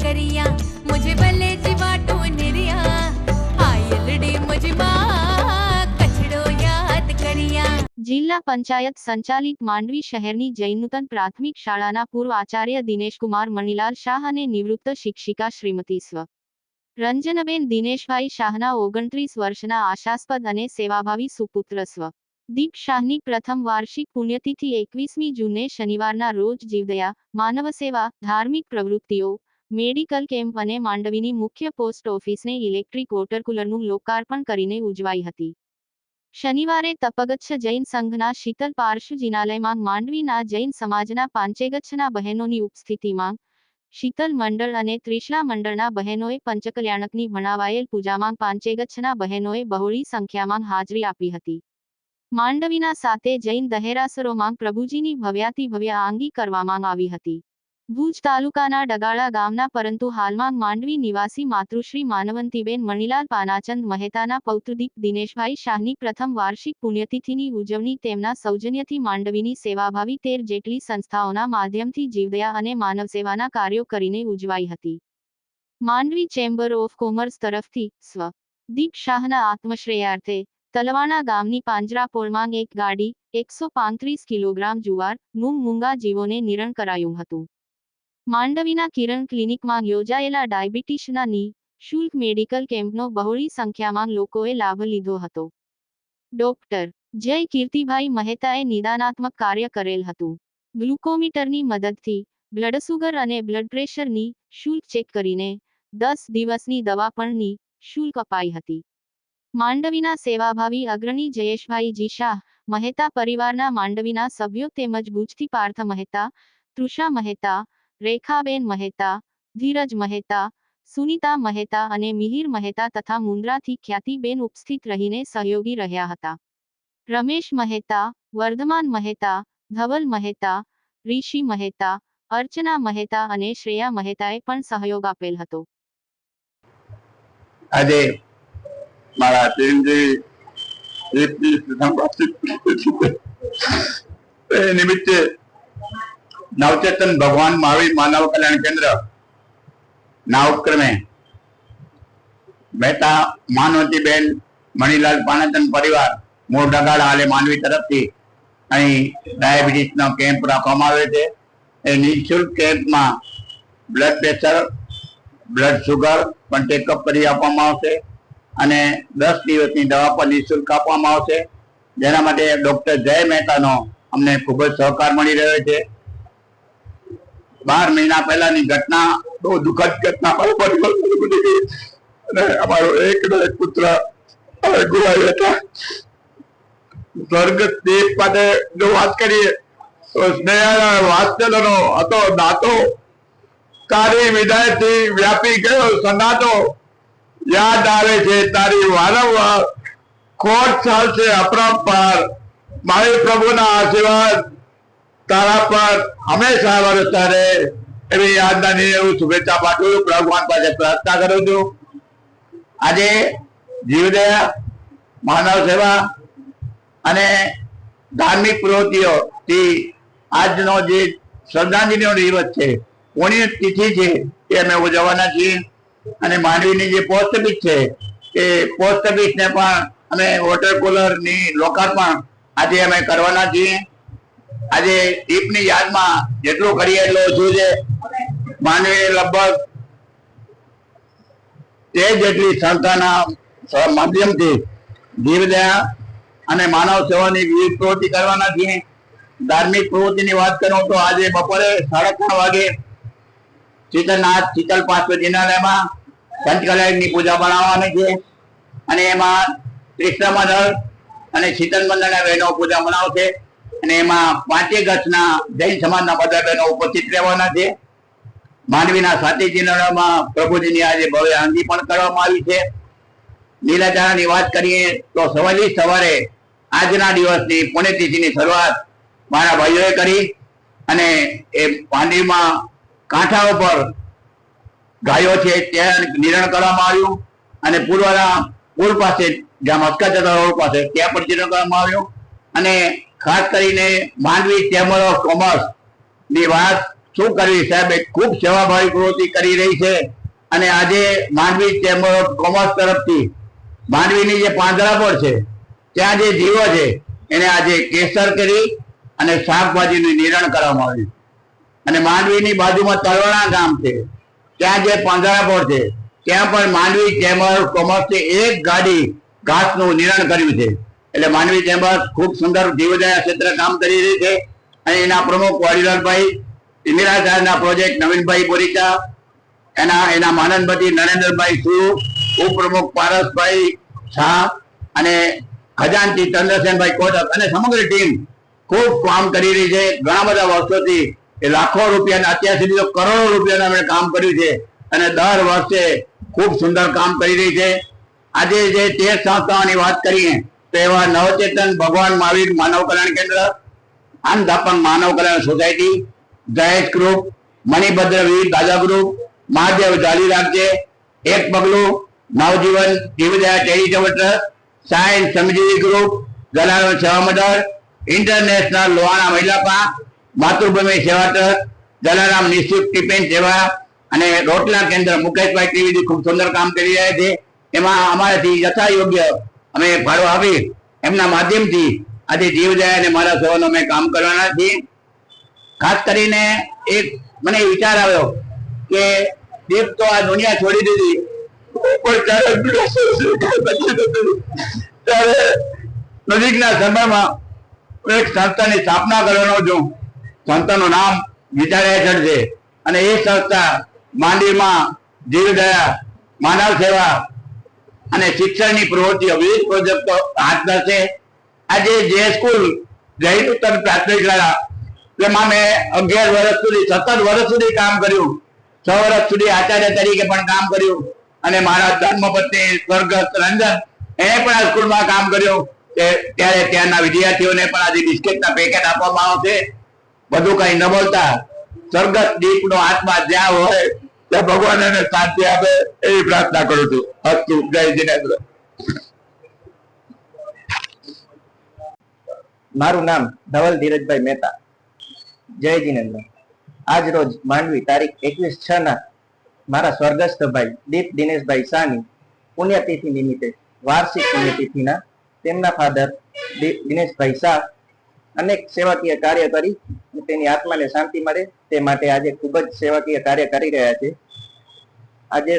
करिया मुझे भले जी बाटो निरिया आयलड़ी मुझ माँ कचड़ो याद करिया જિલ્લા પંચાયત સંચાલિત માંડવી શહેરની જૈનુતન પ્રાથમિક શાળાના પૂર્વ આચાર્ય દિનેશકુમાર મણીલાલ શાહ અને નિવૃત્ત શિક્ષિકા શ્રીમતી સ્વ રંજનબેન દિનેશભાઈ શાહના ઓગણત્રીસ વર્ષના આશાસ્પદ અને સેવાભાવી સુપુત્ર સ્વ દીપ શાહની પ્રથમ વાર્ષિક પુણ્યતિથિ એકવીસમી જૂને શનિવારના રોજ જીવદયા માનવસેવા ધાર્મિક પ્રવૃત્તિઓ મેડિકલ કેમ્પ અને માંડવીની મુખ્ય પોસ્ટ ઓફિસને ઇલેક્ટ્રિક વોટર કુલરનું લોકાર્પણ કરીને ઉજવાઈ હતી. શનિવારે તપગચ્છ જૈન સંઘના શીતલ પાર્શ્વ જિનાલયમાં માંડવીના જૈન સમાજના પાંચેગચ્છના બહેનોની ઉપસ્થિતિમાં શીતલ મંડળ અને ત્રિશલા મંડળના બહેનોએ પંચકલ્યાણકની ભણાવાયેલ પૂજામાં પાંચેગચ્છના બહેનોએ બહોળી સંખ્યામાં હાજરી આપી હતી. માંડવીના સાથે જૈન દહેરાસરોમાં પ્રભુજીની ભવ્યાતિ ભવ્ય આંગી કરવામાં આવી હતી. ભુજ તાલુકાના ડગાળા ગામના પરંતુ હાલમાં માંડવી નિવાસી માતૃશ્રી માનવંતીબેન મણીલાલ પાનાચંદ મહેતાના પૌત્રદીપ દિનેશભાઈ શાહની પ્રથમ વાર્ષિક પુણ્યતિથિની ઉજવણી તેમના સૌજન્યથી માંડવીની સેવાભાવી તેર જેટલી સંસ્થાઓના માધ્યમથી જીવદયા અને માનવસેવાના કાર્યો કરીને ઉજવાઈ હતી. માંડવી ચેમ્બર ઓફ કોમર્સ તરફથી સ્વ. દીપ શાહના આત્મશ્રેયાર્થે તલવાણા ગામની પાંજરાપોળમાં એક ગાડી, એકસો પાંત્રીસ કિલોગ્રામ જુવાર મૂંગ મૂંગા જીવોને નિરણ કરાયું હતું. માંડવીના કિરણ ક્લિનિકમાં યોજાયેલા ડાયાબિટીસના નિઃશુલ્ક મેડિકલ કેમ્પનો બહોળી સંખ્યામાં લોકોએ લાભ લીધો હતો. ડોક્ટર જય કીર્તિભાઈ મહેતાએ નિદાનાત્મક કાર્ય કરેલ હતું. ગ્લુકોમીટરની મદદથી બ્લડ સુગર અને બ્લડ પ્રેશરની શુલ્ક ચેક કરીને દસ દિવસની દવા પણ ની શુલ્ક અપાઈ હતી. માંડવીના સેવાભાવી અગ્રણી જયેશભાઈ જીશા મહેતા પરિવારના માંડવીના સભ્યો તેમજ ભુજથી પાર્થ મહેતા, તૃષા મહેતા રેખાબેન મહેતા, ધીરજ મહેતા, સુનીતા મહેતા અને મિહિર મહેતા તથા મુન્દ્રાથી ખ્યાતિબેન ઉપસ્થિત રહીને સહયોગી રહ્યા હતા. રમેશ મહેતા, વર્ધમાન મહેતા, ધવલ મહેતા, ઋષિ મહેતા, અર્ચના મહેતા અને શ્રેયા મહેતાએ પણ સહયોગ આપેલ હતો. આજે મારા નિમિત્તે નવચેતન ભગવાન મહાવીર માનવ કલ્યાણ કેન્દ્ર. ના ઉપક્રમે મહેતા માનવતીબેન મણિલાલ પાણાચંદ પરિવાર મૂળ ડગાડા હાલે માનવી તરફથી અહીં ડાયાબિટીસનો કેમ્પ રાખવામાં આવે છે. એ નિઃશુલ્ક કેમ્પમાં બ્લડ પ્રેશર બ્લડ સુગર પણ ચેકઅપ કરી આપવામાં આવશે અને દસ દિવસની દવા પર નિઃશુલ્ક આપવામાં આવશે. જેના માટે ડૉક્ટર જય મહેતાનો અમને ખૂબ જ સહકાર મળી રહ્યો છે. બાર મહિના પહેલાની ઘટના, બહુ દુઃખદ ઘટના અમારો એક નો એક પુત્ર ગુવાઈ હતા. સ્વર્ગત દેવ પાસે જો વાત કરીએ, તો સ્નેહ વાત્સલ્યનો હતો, દાતો. તારી વિદાયથી વ્યાપી ગયો સનાતો યાદ આવે છે તારી વારંવાર. ખોટ ચાલશે અપરંપાર. મારી પ્રભુના આશીર્વાદ. તારા પર હંમેશા વરસતા રહે એવી યાદના એવું શુભેચ્છા પાઠવું. ભગવાન પાસે પ્રાર્થના કરું છું. આજે જીવદયા માનવ સેવા અને ધાર્મિક પ્રવૃત્તિઓથી આજનો જે શ્રદ્ધાંજલિનો દિવસ છે, કોની તિથિ છે એ અમે ઉજવવાના છીએ. અને માંડવીની જે પોસ્ટ ઓફિસ છે, એ પોસ્ટ ઓફિસ ને પણ અમે વોટર કુલરની લોકાર્પણ આજે અમે કરવાના છીએ. આજે દીપની યાદમાં જેટલું કરીએ એટલું ઓછું છે. માંડવી લગભગ તે જેટલી સંસ્થાના માધ્યમથી જીવદયા અને માનવ સેવાની વિવિધ પ્રવૃત્તિ કરવાના છીએ. ધાર્મિક પ્રવૃત્તિની વાત કરું તો આજે બપોરે સાડા ત્રણ વાગે શીતલનાથ શીતલ પાંચ જિનાલયમાં પંચકલાયની પૂજા બનાવવાની છે. અને એમાં કૃષ્ણ મંડળ અને શીતલ મંડળના બહેનો પૂજા બનાવશે અને એમાં પાંચે ગઢના જૈન સમાજના બધા બહેનો ઉપસ્થિત રહેવાના છે. માંડવીના સાતી જિનાલયમાં પ્રભુજીની આજે ભવ્ય આંગી પણ કરવામાં આવી છે. લીલાચારાની વાત કરીએ તો સવારે સવારે આજના દિવસની પુણ્યતિથિની શરૂઆત મારા ભાઈઓએ કરી અને એ માંડવીમાં કાંઠા ઉપર ગાયો છે ત્યાં નિરણ કરવામાં આવ્યું અને પૂર્વના પુલ પાસે જ્યાં મસ્કા જતા રોડ પાસે ત્યાં પણ નિરણ કરવામાં આવ્યું. અને ખાસ કરીને માંડવી ચેમ્બર ઓફ કોમર્સની વાત શું કરવી સાહેબ? ખૂબ સેવાભાવી પ્રવૃત્તિ કરી રહી છે. અને આજે માંડવી ચેમ્બર ઓફ કોમર્સ તરફથી માંડવીની જે પાંજરાપોળ છે, ત્યાં જે જીવો છે, એને આજે કેસર કરી અને શાકભાજીનું નિરણ કરવામાં આવ્યું. અને માંડવીની બાજુમાં તલવણા ગામ છે, ત્યાં જે પાંજરાપોળ છે, ત્યાં પણ માંડવી ચેમ્બર ઓફ કોમર્સથી એક ગાડી ઘાસનું નિરણ કર્યું છે. એટલે માનવી ચેમ્બર ખૂબ સુંદર જીવદયા ક્ષેત્ર કામ કરી રહી છે. અને એના પ્રમુખ વાડીલાલભાઈ ઇન્દિરા સાહેબના પ્રોજેક્ટ નવીનભાઈ બોરીચા એના એના માનંદપતિ નરેન્દ્રભાઈ સુ ઉપપ્રમુખ પારસભાઈ શાહ અને ખજાનચી ચંદ્રસેનભાઈ કોટક અને સમગ્ર ટીમ ખૂબ કામ કરી રહી છે. ઘણા બધા વર્ષોથી એ લાખો રૂપિયાના, અત્યાર સુધી તો કરોડો રૂપિયાના અમે કામ કર્યું છે અને દર વર્ષે ખૂબ સુંદર કામ કરી રહી છે. આજે જે તેર સંસ્થાઓની વાત કરીએ તો એવા નવચેતન ભગવાન Mahavir Manav Kalyan Kendra આનંદાપન Manav Kalyan society Jayesh group, Manibhadra Veer Dada group, Mahadev જાલી રાખજે, એક પગલું, Navjivan Jivdaya charitable trust science સમજીવી group ગલાનો સેવા મંડળ, ઇન્ટરનેશનલ લોહાણા મહિલા પાંખ માતૃભૂમિ સેવા ટ્રસ્ટ, જલારામ નિશ્ચિત ટિફિન સેવા અને રોટલા કેન્દ્ર મુકેશભાઈ ત્રિવેદી ખૂબ સુંદર કામ કરી રહ્યા છે. એમાં અમારાથી યથા યોગ્ય અમે ફાળો આપી એમના માધ્યમથી આજે જીવદયા અને મારા સેવાનો અમે કામ કરવાના છીએ. ખાસ કરીને એક મને વિચાર આવ્યો કે દીપ તો આ દુનિયા છોડી દીધી ત્યારે. નજીકના સમયમાં એક સંસ્થાની સ્થાપના કરવાનો છું. સંસ્થાનું નામ વિચાર હેઠળ છે. અને એ સંસ્થા માંડીમાં જીવદયા માનવ સેવા અને શિક્ષણની પ્રવૃત્તિઓ વિવિધ પ્રોજેક્ટો હાથ ધરશે આજે જે સ્કૂલ જૈન ઉત્તર પ્રાથમિક શાળા તેમાં મેં અગિયાર વર્ષ સુધી સતત વર્ષ સુધી કામ કર્યું. છ વર્ષ સુધી આચાર્ય તરીકે પણ કામ કર્યું. અને મારા ધર્મપત્ની સ્વર્ગસ્થ રંજન એને પણ આ સ્કૂલમાં કામ કર્યું. કે ત્યારે ત્યાંના વિદ્યાર્થીઓને પણ આજે બિસ્કિટના પેકેટ આપવામાં આવશે. બધું કઈ ન બોલતા. સ્વર્ગસ્થ દીપનો આત્મા જ્યાં હોય ત્યાં ભગવાન એને શાંતિ આપે એવી પ્રાર્થના કરું છું. અસ્તુ જય જિનેન્દ્ર. મારું નામ ધવલ ધીરજભાઈ મહેતા. જય જીનેન્દ્ર. આજ રોજ માંડવી તારીખ એકવીસ છ ના મારા સ્વર્ગસ્થ ભાઈ દીપ દિનેશભાઈ સાની પુણ્યતિથિ નિમિત્તે, વાર્ષિક પુણ્યતિથિના તેમના ફાધર દિનેશભાઈ શાહ અનેક સેવાકીય કાર્ય કરી તેની આત્માને શાંતિ મળે, તે માટે આજે ખૂબ જ સેવાકીય કાર્ય કરી રહ્યા છે. આજે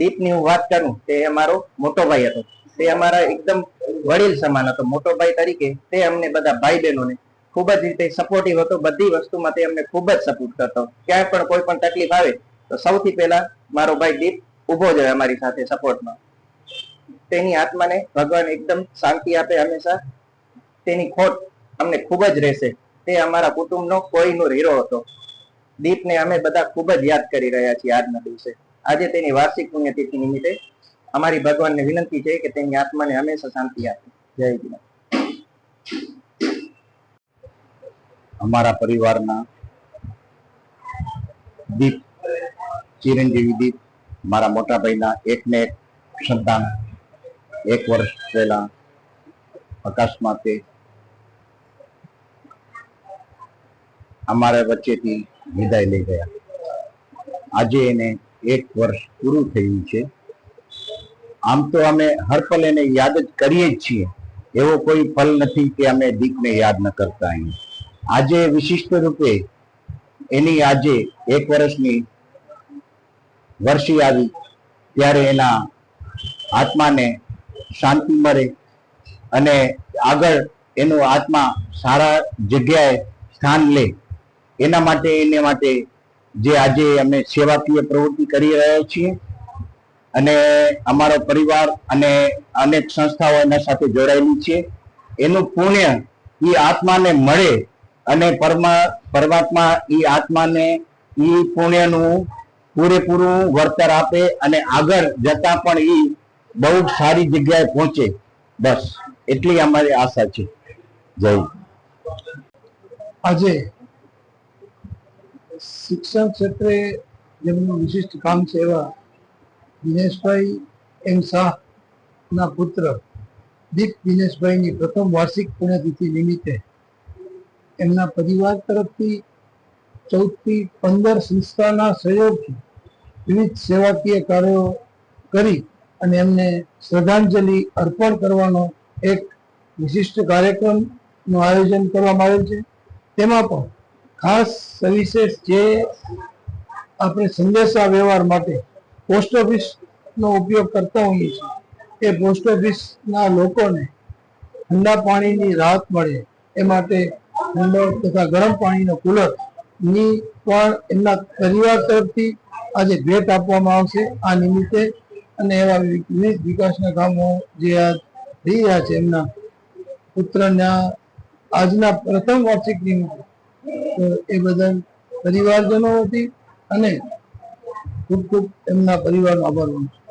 દીપની હું વાત કરું, તે અમારો મોટો ભાઈ હતો. તે અમારા એકદમ વડીલ સમાન હતો. મોટો ભાઈ તરીકે તે અમને બધા ભાઈ બહેનોને ખૂબ જ રીતે સપોર્ટિવ હતો. બધી વસ્તુમાં તે અમને ખૂબ જ સપોર્ટ કરતો. ક્યાંય પણ કોઈ પણ તકલીફ આવે, તો સૌથી પહેલા મારો ભાઈ દીપ ઊભો જ અમારી સાથે સપોર્ટમાં તેની આત્માને ભગવાન એકદમ શાંતિ આપે હંમેશા. તેની ખોટ અમને ખૂબ જ રહેશે. તે અમારા કુટુંબનો કોઈનો હીરો હતો. દીપને અમે બધા ખૂબ જ યાદ કરી રહ્યા છીએ આજના દિવસે. આજે તેની વાર્ષિક પુણ્યતિથિ નિમિત્તે અમારી ભગવાનને વિનંતી છે કે તેની આત્માને હંમેશા શાંતિ આપે. જય જીવન અમારા પરિવારના દીપ, ચિરંજીવી દીપ, મારા મોટા ભાઈના એક ને એક સંતાન એક વર્ષ પહેલા આકાશમાં અમારા વચ્ચેથી વિદાય લઈ ગયા. આજે એને એક વર્ષ પૂરું થયું છે. આમ તો અમે હર પલ એને યાદ જ કરીએ જ છીએ. એવો કોઈ પલ નથી કે અમે દીકને યાદ ન કરતા અહીં. આજે વિશિષ્ટ રૂપે એની આજે એક વર્ષની વર્ષી આવી ત્યારે એના આત્માને શાંતિ મળે અને આગળ એનો આત્મા સારા જગ્યાએ સ્થાન લે. એના માટે, એને માટે જે આજે અમે સેવાકીય પ્રવૃત્તિ કરી રહ્યા છીએ અને અમારો પરિવાર અને અનેક સંસ્થાઓ એના સાથે જોડાયેલી છે. એનું પુણ્ય એ આત્માને મળે અને પરમા, પરમાત્મા એ આત્માને એ પુણ્યનું પૂરેપૂરું વળતર આપે અને આગળ જતા પણ એ બહુ સારી જગ્યાએ પહોંચે. બસ, એટલી અમારી આશા છે. જય આજે શિક્ષણ ક્ષેત્રે જેમનું વિશિષ્ટ કામ છે એવા દિનેશભાઈ એમ શાહના પુત્ર દીપ દિનેશભાઈની પ્રથમ વાર્ષિક પુણ્યતિથિ નિમિત્તે એમના પરિવાર તરફથી ચૌદથી પંદર સંસ્થાના સહયોગથી વિવિધ સેવાકીય કાર્યો કરી અને એમને શ્રદ્ધાંજલિ અર્પણ કરવાનો એક વિશિષ્ટ કાર્યક્રમનું આયોજન કરવામાં આવેલ છે. તેમાં પણ ખાસ સવિશેષ જે આપણે સંદેશા વ્યવહાર માટે પોસ્ટ ઓફિસનો ઉપયોગ કરતા હોઈએ છીએ. એ પોસ્ટ ઓફિસના લોકોને ઠંડા પાણીની રાહત મળે એ માટે ઠંડો તથા ગરમ પાણીનો કુલરની પણ એમના પરિવાર તરફથી આજે ભેટ આપવામાં આવશે. આ નિમિત્તે અને એવા વિવિધ વિકાસના કામો જે આ થઈ રહ્યા છે એમના પુત્રના આજના પ્રથમ વાર્ષિક નિમિત્તે એ બધા પરિવારજનો હતી અને ખૂબ ખૂબ એમના પરિવારનો આભાર માનું છું.